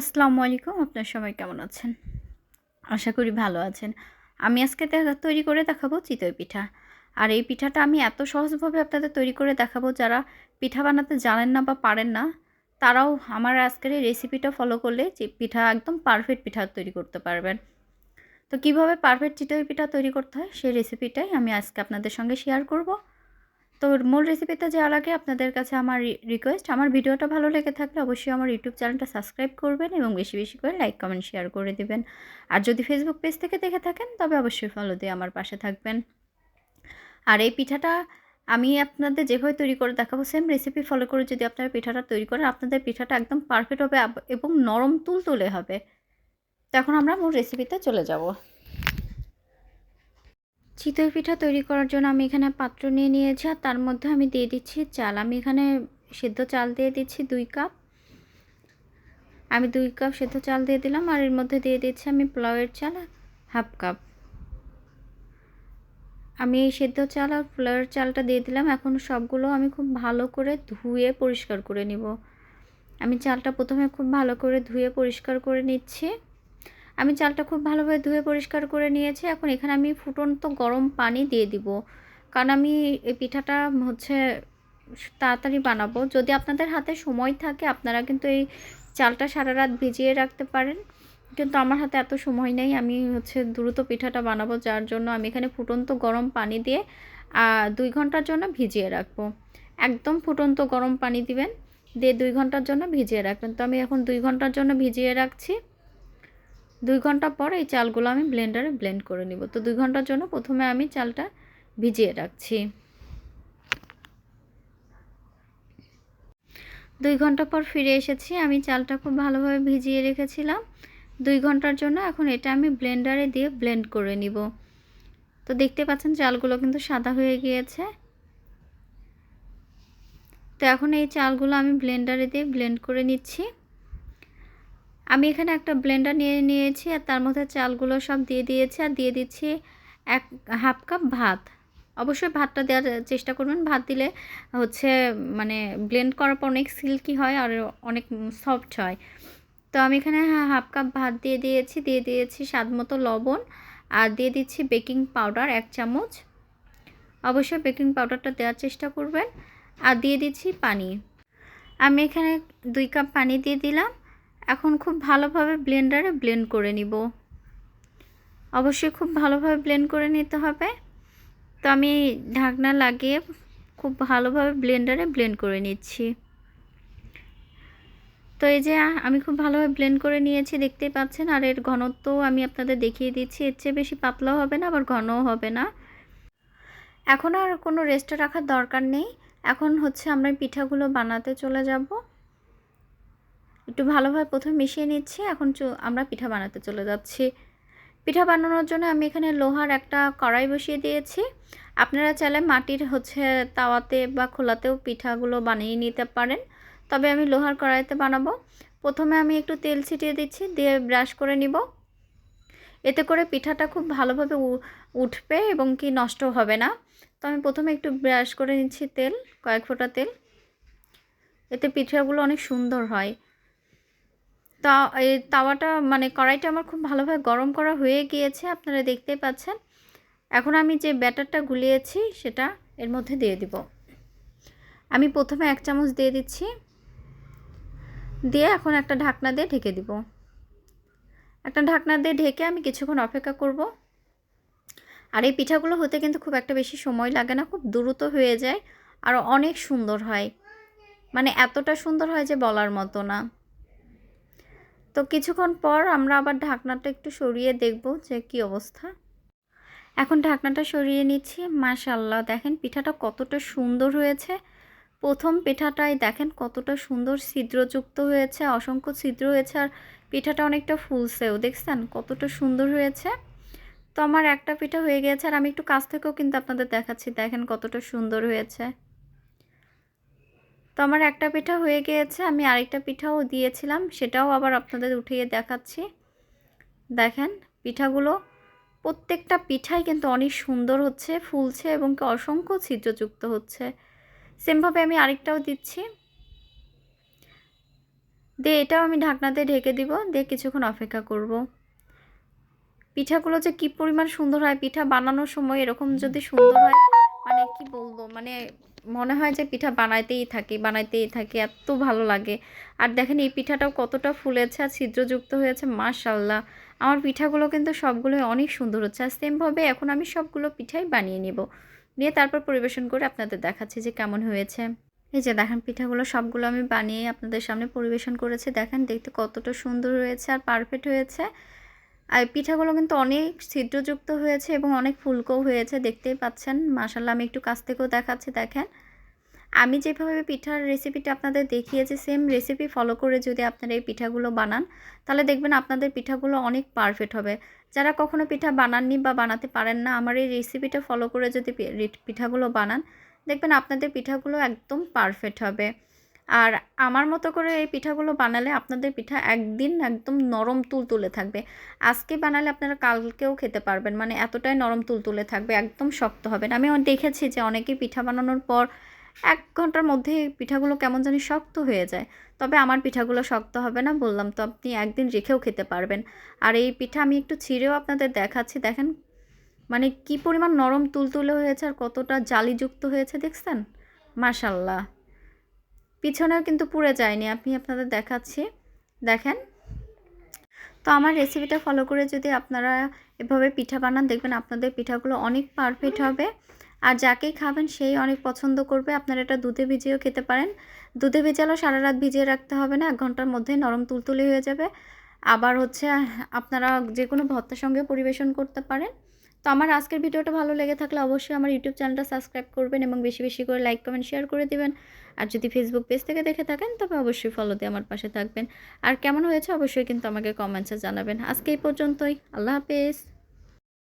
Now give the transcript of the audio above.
আসসালামু আলাইকুম, আপনার সবাই কেমন আছেন? আশা করি ভালো আছেন। আমি আজকে তৈরি করে দেখাবো চিতই পিঠা। আর এই পিঠাটা আমি এত সহজভাবে আপনাদের তৈরি করে দেখাবো, যারা পিঠা বানাতে জানেন না বা পারেন না, তারাও আমার আজকের এই রেসিপিটা ফলো করলে যে পিঠা একদম পারফেক্ট পিঠা তৈরি করতে পারবেন। তো কীভাবে পারফেক্ট চিতই পিঠা তৈরি করতে হয়, সেই রেসিপিটাই আমি আজকে আপনাদের সঙ্গে শেয়ার করব। তো মূল রেসিপিতে যাওয়ার আগে আপনাদের কাছে আমার রিকোয়েস্ট আমার ভিডিওটা ভালো লেগে থাকলে অবশ্যই আমার ইউটিউব চ্যানেলটা সাবস্ক্রাইব করবেন এবং বেশি বেশি করে লাইক কমেন্ট শেয়ার করে দেবেন। আর যদি ফেসবুক পেজ থেকে দেখে থাকেন, তবে অবশ্যই ফলো দিয়ে আমার পাশে থাকবেন। আর এই পিঠাটা আমি আপনাদের যেভাবে তৈরি করে দেখাবো সেম রেসিপি ফলো করে যদি আপনারা পিঠাটা তৈরি করেন, আপনাদের পিঠাটা একদম পারফেক্ট হবে এবং নরম তুল তুলে হবে তখন আমরা মূল রেসিপিতে চলে যাব। চিতই পিঠা তৈরি করার জন্য আমি এখানে পাত্র নিয়ে নিয়েছি আর তার মধ্যে আমি দিয়ে দিচ্ছি চাল। আমি এখানে সেদ্ধ চাল দিয়ে দিচ্ছি দুই কাপ। আমি দুই কাপ সেদ্ধ চাল দিয়ে দিলাম আর এর মধ্যে দিয়ে দিচ্ছি আমি পোলাওয়ের চাল হাফ কাপ। আমি এই সেদ্ধ চাল আর পোলাওয়ের চালটা দিয়ে দিলাম। এখন সবগুলো আমি খুব ভালো করে ধুয়ে পরিষ্কার করে নিব। আমি চালটা প্রথমে খুব ভালো করে ধুয়ে পরিষ্কার করে নিচ্ছি। আমি চালটা খুব ভালোভাবে ধুয়ে পরিষ্কার করে নিয়েছি। এখন এখানে আমি ফুটন্ত গরম পানি দিয়ে দিব। কারণ আমি এই পিঠাটা হচ্ছে তাড়াতাড়ি বানাবো। যদি আপনাদের হাতে সময় থাকে, আপনারা কিন্তু এই চালটা সারা রাত ভিজিয়ে রাখতে পারেন। কিন্তু আমার হাতে এত সময় নেই, আমি হচ্ছে দ্রুত পিঠাটা বানাবো, যার জন্য আমি এখানে ফুটন্ত গরম পানি দিয়ে দুই ঘণ্টার জন্য ভিজিয়ে রাখব। একদম ফুটন্ত গরম পানি দিবেন, দিয়ে দুই ঘণ্টার জন্য ভিজিয়ে রাখবেন। তো আমি এখন দুই ঘণ্টার জন্য ভিজিয়ে রাখছি। দুই ঘণ্টা পর এই চালগুলো আমি ব্লেন্ডারে ব্লেন্ড করে নিব। তো দুই ঘণ্টার জন্য প্রথমে আমি চালটা ভিজিয়ে রাখছি। দুই ঘণ্টা পর ফিরে এসেছি, আমি চালটা খুব ভালোভাবে ভিজিয়ে রেখেছিলাম। দুই ঘণ্টার জন্য এখন এটা আমি ব্লেন্ডারে দিয়ে ব্লেন্ড করে নিব। তো দেখতে পাচ্ছেন চালগুলো কিন্তু সাদা হয়ে গিয়েছে। তো এখন এই চালগুলো আমি ব্লেন্ডারে দিয়ে ব্লেন্ড করে নিচ্ছি। আমি এখানে একটা ব্লেন্ডার নিয়ে নিয়েছি আর তার মধ্যে চালগুলো সব দিয়ে দিয়েছি আর দিয়ে দিচ্ছি এক হাফ কাপ ভাত। অবশ্যই ভাতটা দেওয়ার চেষ্টা করবেন। ভাত দিলে হচ্ছে মানে ব্লেন্ড করার পর অনেক সিল্কি হয় আর অনেক সফট হয়। তো আমি এখানে হাফ কাপ ভাত দিয়ে দিয়েছি দিয়ে দিয়েছি স্বাদ মতো লবণ আর দিয়ে দিচ্ছি বেকিং পাউডার এক চামচ। অবশ্যই বেকিং পাউডারটা দেওয়ার চেষ্টা করবেন। আর দিয়ে দিচ্ছি পানি। আমি এখানে দুই কাপ পানি দিয়ে দিলাম। এখন খুব ভালোভাবে ব্লেন্ডারে ব্লেন্ড করে নিব। অবশ্যই খুব ভালোভাবে ব্লেন্ড করে নিতে হবে। তো আমি ঢাকনা লাগিয়ে খুব ভালোভাবে ব্লেন্ডারে ব্লেন্ড করে নিচ্ছি। তো এই যে আমি খুব ভালোভাবে ব্লেন্ড করে নিয়েছি, দেখতেই পাচ্ছেন। আর এর ঘনত্ব আমি আপনাদের দেখিয়ে দিচ্ছি। এর চেয়ে বেশি পাতলাও হবে না, আবার ঘনও হবে না। এখন আর কোনো রেস্টে রাখার দরকার নেই। এখন হচ্ছে আমরা পিঠাগুলো বানাতে চলে যাব। একটু ভালোভাবে প্রথমে মিশিয়ে নিচ্ছি। এখন আমরা পিঠা বানাতে চলে যাচ্ছি। পিঠা বানানোর জন্য আমি এখানে লোহার একটা কড়াই বসিয়ে দিয়েছি। আপনারা চাইলে মাটির হচ্ছে তাওয়াতে বা খোলাতেও পিঠাগুলো বানিয়ে নিতে পারেন। তবে আমি লোহার কড়াইতে বানাবো। প্রথমে আমি একটু তেল ছিটিয়ে দিচ্ছি, দিয়ে ব্রাশ করে নিব। এতে করে পিঠাটা খুব ভালোভাবে উঠবে এবং কি নষ্ট হবে না। তো আমি প্রথমে একটু ব্রাশ করে নিচ্ছি তেল, কয়েক ফোঁটা তেল। এতে পিঠাগুলো অনেক সুন্দর হয়। তা এই তাওয়াটা মানে কড়াইটা আমার খুব ভালোভাবে গরম করা হয়ে গিয়েছে, আপনারা দেখতেই পাচ্ছেন। এখন আমি যে ব্যাটারটা গুলিয়েছি, সেটা এর মধ্যে দিয়ে দিব। আমি প্রথমে এক চামচ দিয়ে দিচ্ছি। দিয়ে এখন একটা ঢাকনা দিয়ে ঢেকে দিব। একটা ঢাকনা দিয়ে ঢেকে আমি কিছুক্ষণ অপেক্ষা করব। আর এই পিঠাগুলো হতে কিন্তু খুব একটা বেশি সময় লাগে না, খুব দ্রুত হয়ে যায়, আর অনেক সুন্দর হয়। মানে এতটা সুন্দর হয় যে বলার মতো না। তো কিছুক্ষণ পর আমরা আবার ঢাকনাটা একটু সরিয়ে দেখব যে কি অবস্থা। এখন ঢাকনাটা সরিয়ে নিচ্ছি মাশাল্লাহ দেখেন পিঠাটা কতটা সুন্দর হয়েছে। প্রথম পিঠাটাই দেখেন কতটা সুন্দর ছিদ্রযুক্ত হয়েছে, অসংখ্য ছিদ্র হয়েছে, আর পিঠাটা অনেকটা ফুলছেও দেখছেন? কতটা সুন্দর হয়েছে। তো আমার একটা পিঠা হয়ে গেছে, আর আমি একটু কাছ থেকেও কিন্তু আপনাদের দেখাচ্ছি, দেখেন কতটা সুন্দর হয়েছে। তো আমার একটা পিঠা হয়ে গিয়েছে, আমি আরেকটা পিঠাও দিয়েছিলাম, সেটাও আবার আপনাদের উঠিয়ে দেখাচ্ছি। দেখেন, পিঠাগুলো প্রত্যেকটা পিঠাই কিন্তু অনেক সুন্দর হচ্ছে, ফুলছে এবং অসংখ্য ছিদ্রযুক্ত হচ্ছে। সেমভাবে আমি আরেকটাও দিচ্ছি। দিয়ে এটাও আমি ঢাকনাতে ঢেকে দিব, দিয়ে কিছুক্ষণ অপেক্ষা করব। পিঠাগুলো যে কি পরিমাণ সুন্দর হয়, পিঠা বানানোর সময় এরকম যদি সুন্দর হয় মানে কি বলব মানে মনে হয় যে পিঠা বানাইতেই থাকি বানাইতেই থাকি, এত ভালো লাগে। আর দেখেন এই পিঠাটাও কতটা ফুলেছে আর ছিদ্রযুক্ত হয়েছে মাশাল্লাহ আমার পিঠাগুলো কিন্তু সবগুলোই অনেক সুন্দর হচ্ছে আর সেমভাবে এখন আমি সবগুলো পিঠাই বানিয়ে নিব। নিয়ে তারপর পরিবেশন করে আপনাদের দেখাচ্ছি যে কেমন হয়েছে। এই যে দেখেন পিঠাগুলো সবগুলো আমি বানিয়ে আপনাদের সামনে পরিবেশন করেছি। দেখেন দেখতে কতটা সুন্দর হয়েছে আর পারফেক্ট হয়েছে। আর পিঠাগুলো কিন্তু অনেক ছিদ্রযুক্ত হয়েছে এবং অনেক ফুলকো হয়েছে, দেখতেই পাচ্ছেন। মাসাল্লাহ আমি একটু কাছ থেকেও দেখাচ্ছি, দেখেন। আমি যেভাবে পিঠার রেসিপিটা আপনাদের দেখিয়েছি সেম রেসিপি ফলো করে যদি আপনারা এই পিঠাগুলো বানান, তাহলে দেখবেন আপনাদের পিঠাগুলো অনেক পারফেক্ট হবে। যারা কখনো পিঠা বানাননি বা বানাতে পারেন না, আমার এই রেসিপিটা ফলো করে যদি পিঠাগুলো বানান, দেখবেন আপনাদের পিঠাগুলো একদম পারফেক্ট হবে। আর আমার মতো করে এই পিঠাগুলো বানালে আপনাদের পিঠা একদিন একদম নরম তুলতুলে থাকবে। আজকে বানালে আপনারা কালকেও খেতে পারবেন মানে এতটাই নরম তুলতুলে থাকবে, একদম শক্ত হবে না। আমি দেখেছি যে অনেকেই পিঠা বানানোর পর এক ঘণ্টার মধ্যে পিঠাগুলো কেমন জানি শক্ত হয়ে যায়। তবে আমার পিঠাগুলো শক্ত হবে না, বললাম তো আপনি একদিন রেখেও খেতে পারবেন। আর এই পিঠা আমি একটু ছিঁড়েও আপনাদের দেখাচ্ছি, দেখেন। মানে কি পরিমাণ নরম তুলতুলে হয়েছে আর কতটা জালিযুক্ত হয়েছে, দেখছেন? মাশাল্লাহ। পিছনেও কিন্তু পুড়ে যায়নি। আমি আপনাদের দেখাচ্ছি। দেখেন। তো আমার রেসিপিটা ফলো করে যদি আপনারা এভাবে পিঠা বানান, দেখবেন আপনাদের পিঠাগুলো অনেক পারফেক্ট হবে। আর যাকেই খাবেন সেই অনেক পছন্দ করবে। আপনারা এটা দুধে ভিজিয়েও খেতে পারেন। দুধে ভেজালেও সারা রাত ভিজিয়ে রাখতে হবে না। এক ঘণ্টার মধ্যে নরম তুলতুলি হয়ে যাবে। আবার হচ্ছে আপনারা যে কোনো ভর্তার সঙ্গে পরিবেশন করতে পারেন। তো আমার আজকের ভিডিওটা ভালো লেগে থাকলে অবশ্যই আমার ইউটিউব চ্যানেলটা সাবস্ক্রাইব করবেন এবং বেশি বেশি করে লাইক, কমেন্ট, শেয়ার করে দেবেন। আর যদি ফেসবুক পেজ থেকে দেখে থাকেন, তবে অবশ্যই ফলো দিয়ে আমার পাশে থাকবেন। আর কেমন হয়েছে অবশ্যই কিন্তু আমাকে কমেন্টসে জানাবেন। আজকে এই পর্যন্তই। আল্লাহ হাফেজ।